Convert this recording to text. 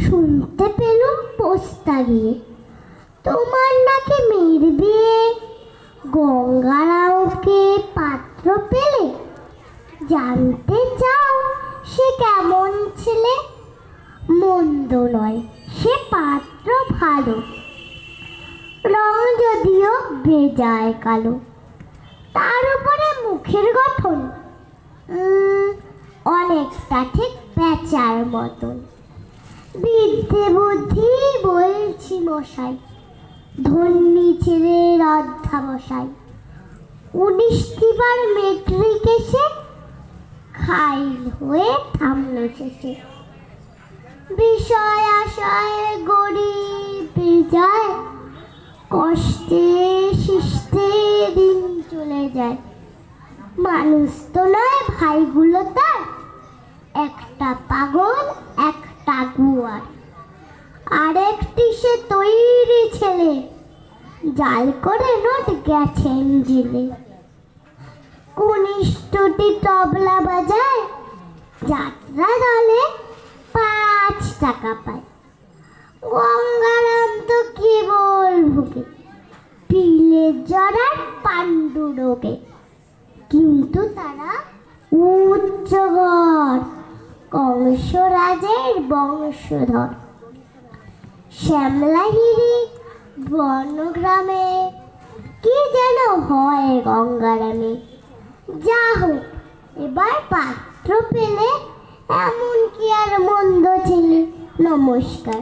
শুনতে পেলুম পোস্তা তোমার নাকি মেয়ের বিয়ে। গঙ্গারাওকে পাত্র পেলে? জানতে চাও সে কেমন ছেলে? মন্দ নয়, সে পাত্র ভালো। রং যদিও বেজায় কালো। তার উপরে মুখের গঠন অনেকটা ঠিক পেঁচার মতন। বিদ্যে বুদ্ধি? বলছি মশাই। ধন্যী ছেলে ছেলের অধ্যাবসায় উনিশটিবার মেট্রিক এসে খাইল হয়ে থামলো শেষে। বিষয় আশায় গরিব যায়, কষ্টে শিষ্টে দিন চলে যায়। মানুষ তো নয় ভাইগুলো তার, একটা পাগল, একটা গুয়ার। আরেকটি সে তৈরি ছেলে। জাল করে নোট গেছেন জেলে কনিষ্ঠটি তবলা বাজায়, যাত্রা দলে পাঁচ টাকা পায়। গঙ্গারাম তো কেবল ভুগে পিলের জড়ার পাণ্ডু রোগে। কিন্তু তারা উচ্চগর কংসরাজের বংশধর। শ্যামলাহিরি বনগ্রামে, কি যেন হয় গঙ্গারামে। যা হোক, এবার পাত্র পেলে এমন কি আর মন্দ ছেলে? নমস্কার।